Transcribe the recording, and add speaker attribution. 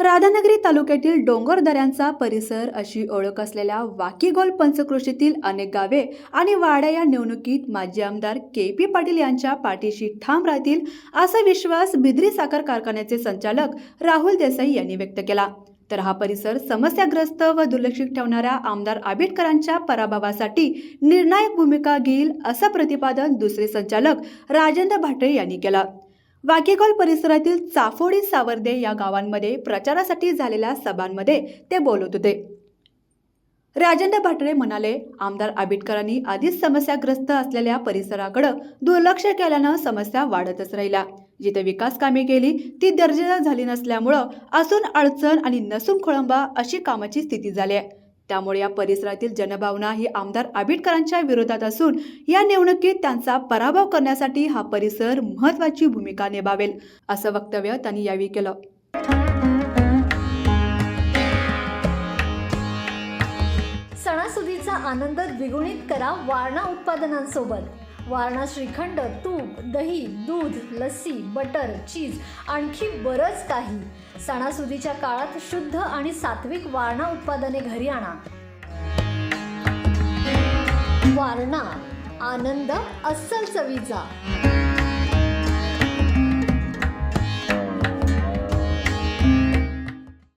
Speaker 1: राधानगरी तालुक्यातील डोंगर दऱ्यांचा परिसर अशी ओळख असलेल्या वाकीगोल पंचक्रोशीतील अनेक गावे आणि वाड्या या निवडणुकीत माजी आमदार के पी पाटील यांच्या पाठीशी ठाम राहतील असा विश्वास बिद्री साखर कारखान्याचे संचालक राहुल देसाई यांनी व्यक्त केला. तर हा परिसर समस्याग्रस्त व दुर्लक्षित ठेवणाऱ्या आमदार आंबेडकरांच्या पराभवासाठी निर्णायक भूमिका घेईल असं प्रतिपादन दुसरे संचालक राजेंद्र भाटे यांनी केलं. वाकेगोल परिसरातील चाफोडी सावर्दे या गावांमध्ये प्रचारासाठी झालेल्या सभांमध्ये ते बोलत होते. राजेंद्र भाटरे म्हणाले आमदार आंबेडकरांनी आधीच समस्याग्रस्त असलेल्या परिसराकडे दुर्लक्ष केल्यानं समस्या वाढतच राहिल्या. जिथे विकास कामे केली ती दर्जेदार झाली नसल्यामुळं असून अडचण आणि नसून खोळंबा अशी कामाची स्थिती झाली आहे. त्यामुळे या परिसरातील जनभावना ही आमदार आंबेडकरांच्या विरोधात असून या निवडणुकीत त्यांचा पराभव करण्यासाठी हा परिसर महत्वाची भूमिका निभावेल असं वक्तव्य त्यांनी यावेळी केलं.
Speaker 2: सणासुदीचा आनंद द्विगुणित करा वारणा उत्पादनांसोबत. वारणा श्रीखंड तूप दही दूध लस्सी बटर चीज आणखी बरंच काही. सणासुदीच्या काळात शुद्ध आणि सात्विक वारणा उत्पादने घरी आणा. वारणा आनंद अस्सल चवीचा.